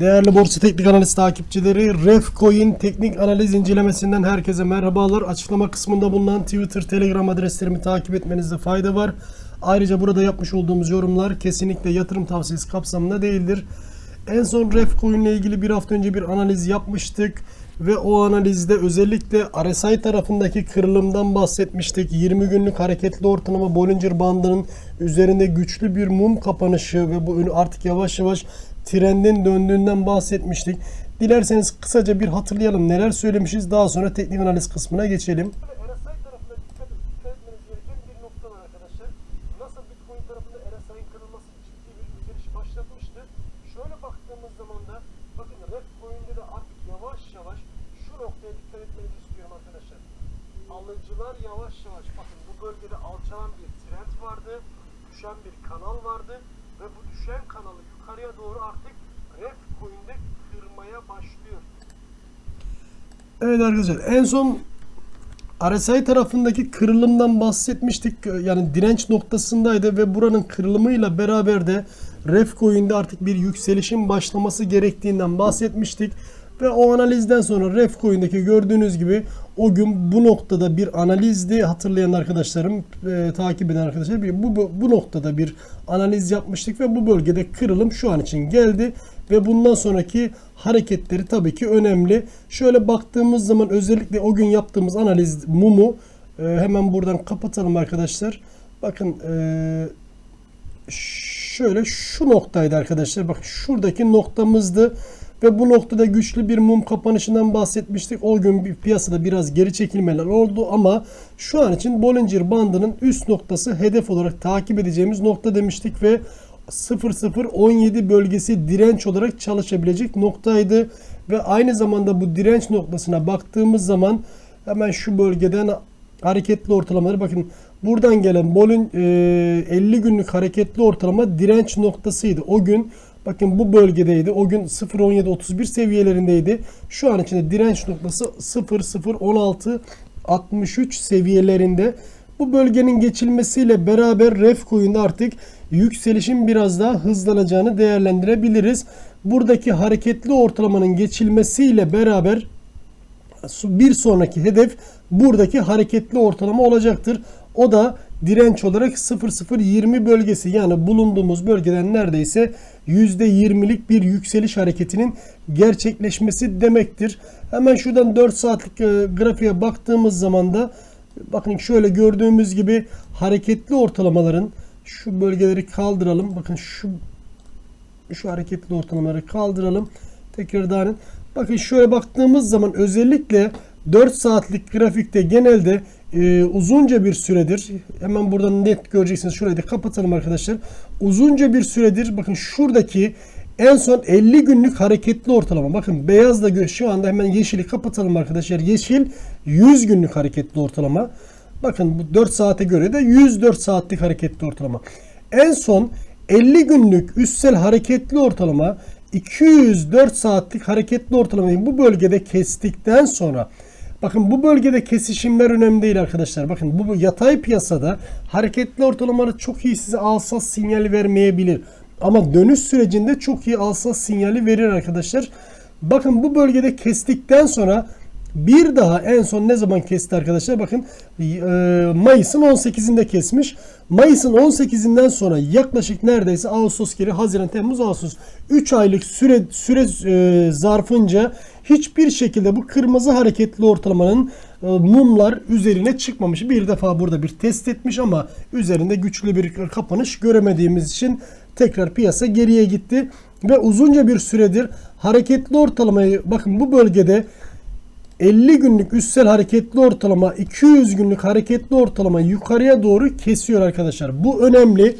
Değerli Borsa Teknik Analiz takipçileri, Refcoin teknik analiz incelemesinden herkese merhabalar. Açıklama kısmında bulunan Twitter, Telegram adreslerimi takip etmenizde fayda var. Ayrıca burada yapmış olduğumuz yorumlar kesinlikle yatırım tavsiyesi kapsamında değildir. En son Refcoin ile ilgili bir hafta önce bir analiz yapmıştık ve o analizde özellikle RSI tarafındaki kırılımdan bahsetmiştik. 20 günlük hareketli ortalama Bollinger bandının üzerinde güçlü bir mum kapanışı ve bu artık yavaş yavaş trendin döndüğünden bahsetmiştik. Dilerseniz kısaca bir hatırlayalım neler söylemişiz. Daha sonra teknik analiz kısmına geçelim. Alıcılar yavaş yavaş bakın bu bölgede alçalan bir trend vardı. Düşen bir kanal vardı ve bu düşen kanalı yukarıya doğru artık Bitcoin'de kırmaya başlıyor. Evet arkadaşlar en son RSI tarafındaki kırılımdan bahsetmiştik. Yani direnç noktasındaydı ve buranın kırılımıyla beraber de Refcoin'de artık bir yükselişin başlaması gerektiğinden bahsetmiştik. Ve o analizden sonra Refcoin'deki gördüğünüz gibi o gün bu noktada bir analizdi. Hatırlayan arkadaşlarım, e, takip eden arkadaşlar bu, bu, bu noktada bir analiz yapmıştık ve bu bölgede kırılım şu an için geldi. Ve bundan sonraki hareketleri tabii ki önemli. Şöyle baktığımız zaman özellikle o gün yaptığımız analiz mumu e, hemen buradan kapatalım arkadaşlar. Bakın e, şöyle şu noktaydı arkadaşlar. Bak şuradaki noktamızdı. Ve bu noktada güçlü bir mum kapanışından bahsetmiştik. O gün bir piyasada biraz geri çekilmeler oldu ama şu an için Bollinger bandının üst noktası hedef olarak takip edeceğimiz nokta demiştik ve 0017 bölgesi direnç olarak çalışabilecek noktaydı. Ve aynı zamanda bu direnç noktasına baktığımız zaman hemen şu bölgeden hareketli ortalamaları bakın buradan gelen Bolin e, 50 günlük hareketli ortalama direnç noktasıydı. O gün bakın bu bölgedeydi. O gün 0.17.31 seviyelerindeydi. Şu an içinde direnç noktası 0.016 63 seviyelerinde. Bu bölgenin geçilmesiyle beraber Refcoin'de artık yükselişin biraz daha hızlanacağını değerlendirebiliriz. Buradaki hareketli ortalamanın geçilmesiyle beraber bir sonraki hedef buradaki hareketli ortalama olacaktır. O da direnç olarak 0020 bölgesi yani bulunduğumuz bölgeden neredeyse %20'lik bir yükseliş hareketinin gerçekleşmesi demektir. Hemen şuradan 4 saatlik e, grafiğe baktığımız zaman da bakın şöyle gördüğümüz gibi hareketli ortalamaların şu bölgeleri kaldıralım. Bakın şu şu hareketli ortalamaları kaldıralım. Tekrardan bakın şöyle baktığımız zaman özellikle 4 saatlik grafikte genelde e, uzunca bir süredir hemen buradan net göreceksiniz. Şurayı da kapatalım arkadaşlar. Uzunca bir süredir bakın şuradaki en son 50 günlük hareketli ortalama. Bakın beyaz da şu anda hemen yeşili kapatalım arkadaşlar. Yeşil 100 günlük hareketli ortalama. Bakın bu 4 saate göre de 104 saatlik hareketli ortalama. En son 50 günlük üstsel hareketli ortalama 204 saatlik hareketli ortalamayı bu bölgede kestikten sonra bakın bu bölgede kesişimler önemli değil arkadaşlar. Bakın bu yatay piyasada hareketli ortalamaları çok iyi size alsat sinyali vermeyebilir. Ama dönüş sürecinde çok iyi alsat sinyali verir arkadaşlar. Bakın bu bölgede kestikten sonra bir daha en son ne zaman kesti arkadaşlar? Bakın e, Mayıs'ın 18'inde kesmiş. Mayıs'ın 18'inden sonra yaklaşık neredeyse Ağustos geri Haziran, Temmuz, Ağustos 3 aylık süre süre e, zarfınca hiçbir şekilde bu kırmızı hareketli ortalamanın e, mumlar üzerine çıkmamış. Bir defa burada bir test etmiş ama üzerinde güçlü bir kapanış göremediğimiz için tekrar piyasa geriye gitti ve uzunca bir süredir hareketli ortalamayı bakın bu bölgede 50 günlük üstsel hareketli ortalama 200 günlük hareketli ortalama yukarıya doğru kesiyor arkadaşlar. Bu önemli.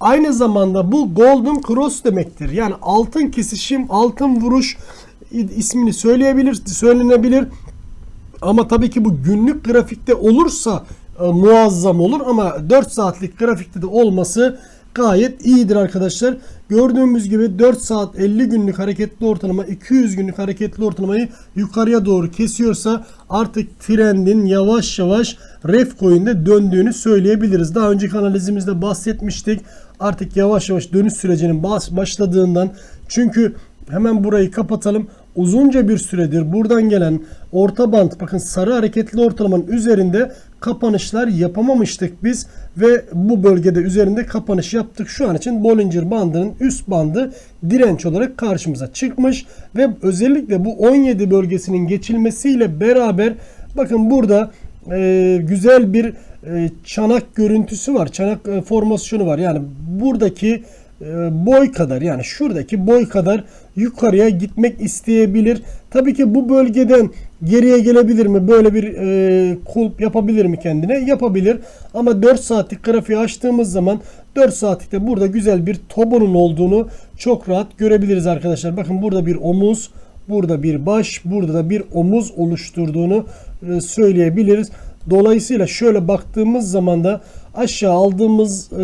Aynı zamanda bu golden cross demektir. Yani altın kesişim, altın vuruş ismini söyleyebilir, söylenebilir. Ama tabii ki bu günlük grafikte olursa e, muazzam olur ama 4 saatlik grafikte de olması gayet iyidir arkadaşlar. Gördüğümüz gibi 4 saat 50 günlük hareketli ortalama 200 günlük hareketli ortalamayı yukarıya doğru kesiyorsa artık trendin yavaş yavaş Refcoin'de döndüğünü söyleyebiliriz. Daha önceki analizimizde bahsetmiştik. Artık yavaş yavaş dönüş sürecinin baş- başladığından çünkü Hemen burayı kapatalım. Uzunca bir süredir buradan gelen orta band bakın sarı hareketli ortalamanın üzerinde kapanışlar yapamamıştık biz ve bu bölgede üzerinde kapanış yaptık. Şu an için Bollinger bandının üst bandı direnç olarak karşımıza çıkmış ve özellikle bu 17 bölgesinin geçilmesiyle beraber bakın burada e, güzel bir e, çanak görüntüsü var. Çanak e, formasyonu var. Yani buradaki boy kadar yani şuradaki boy kadar yukarıya gitmek isteyebilir. Tabii ki bu bölgeden geriye gelebilir mi? Böyle bir e, kulp yapabilir mi kendine? Yapabilir. Ama 4 saatlik grafiği açtığımız zaman 4 saatlikte burada güzel bir tobonun olduğunu çok rahat görebiliriz arkadaşlar. Bakın burada bir omuz, burada bir baş, burada da bir omuz oluşturduğunu e, söyleyebiliriz. Dolayısıyla şöyle baktığımız zaman da aşağı aldığımız e,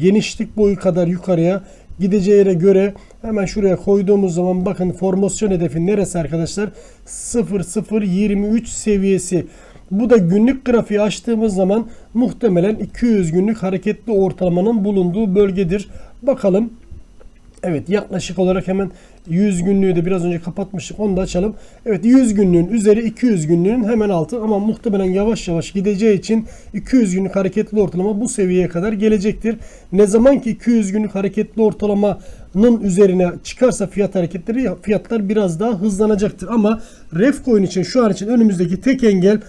genişlik boyu kadar yukarıya gideceği yere göre hemen şuraya koyduğumuz zaman bakın formasyon hedefi neresi arkadaşlar? 0023 seviyesi. Bu da günlük grafiği açtığımız zaman muhtemelen 200 günlük hareketli ortalamanın bulunduğu bölgedir. Bakalım Evet yaklaşık olarak hemen 100 günlüğü de biraz önce kapatmıştık onu da açalım. Evet 100 günlüğün üzeri 200 günlüğün hemen altı ama muhtemelen yavaş yavaş gideceği için 200 günlük hareketli ortalama bu seviyeye kadar gelecektir. Ne zaman ki 200 günlük hareketli ortalamanın üzerine çıkarsa fiyat hareketleri fiyatlar biraz daha hızlanacaktır. Ama Refcoin için şu an için önümüzdeki tek engel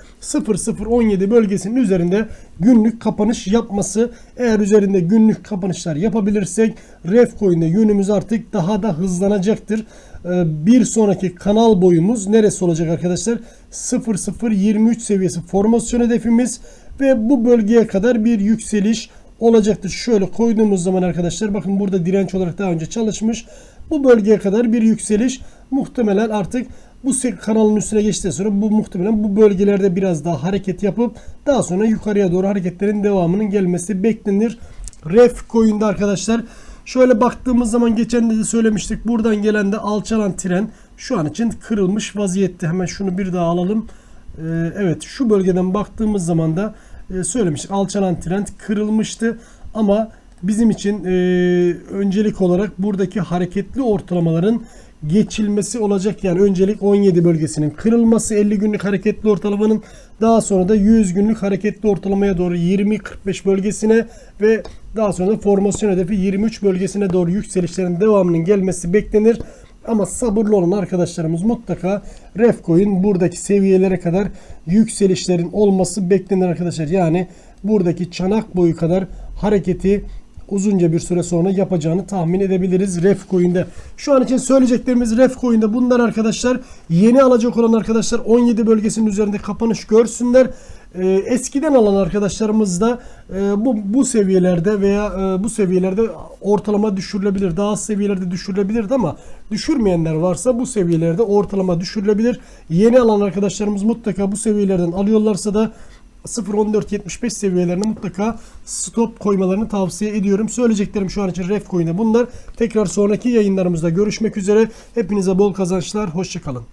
0017 bölgesinin üzerinde günlük kapanış yapması. Eğer üzerinde günlük kapanışlar yapabilirsek Refcoin'de yönümüz artık daha da hızlanacaktır. Ee, Bir sonraki kanal boyumuz neresi olacak arkadaşlar? 0023 seviyesi formasyon hedefimiz ve bu bölgeye kadar bir yükseliş olacaktır. Şöyle koyduğumuz zaman arkadaşlar bakın burada direnç olarak daha önce çalışmış. Bu bölgeye kadar bir yükseliş muhtemelen artık bu kanalın üstüne geçtikten sonra bu muhtemelen bu bölgelerde biraz daha hareket yapıp daha sonra yukarıya doğru hareketlerin devamının gelmesi beklenir. Ref coin'de arkadaşlar şöyle baktığımız zaman geçen de, söylemiştik. Buradan gelen de alçalan tren şu an için kırılmış vaziyette. Hemen şunu bir daha alalım. Ee, evet şu bölgeden baktığımız zaman da e, söylemiştik. Alçalan trend kırılmıştı ama bizim için e, öncelik olarak buradaki hareketli ortalamaların geçilmesi olacak. Yani öncelik 17 bölgesinin kırılması 50 günlük hareketli ortalamanın daha sonra da 100 günlük hareketli ortalamaya doğru 20-45 bölgesine ve daha sonra da formasyon hedefi 23 bölgesine doğru yükselişlerin devamının gelmesi beklenir. Ama sabırlı olan arkadaşlarımız mutlaka Refcoin buradaki seviyelere kadar yükselişlerin olması beklenir arkadaşlar. Yani buradaki çanak boyu kadar hareketi uzunca bir süre sonra yapacağını tahmin edebiliriz Refcoin'de. Şu an için söyleyeceklerimiz Refcoin'de bunlar arkadaşlar. Yeni alacak olan arkadaşlar 17 bölgesinin üzerinde kapanış görsünler. Ee, eskiden alan arkadaşlarımız da e, bu bu seviyelerde veya e, bu seviyelerde ortalama düşürülebilir. Daha seviyelerde düşürülebilirdi ama düşürmeyenler varsa bu seviyelerde ortalama düşürülebilir. Yeni alan arkadaşlarımız mutlaka bu seviyelerden alıyorlarsa da 0.1475 seviyelerine mutlaka stop koymalarını tavsiye ediyorum. Söyleyeceklerim şu an için Refcoin'de bunlar. Tekrar sonraki yayınlarımızda görüşmek üzere. Hepinize bol kazançlar. Hoşçakalın.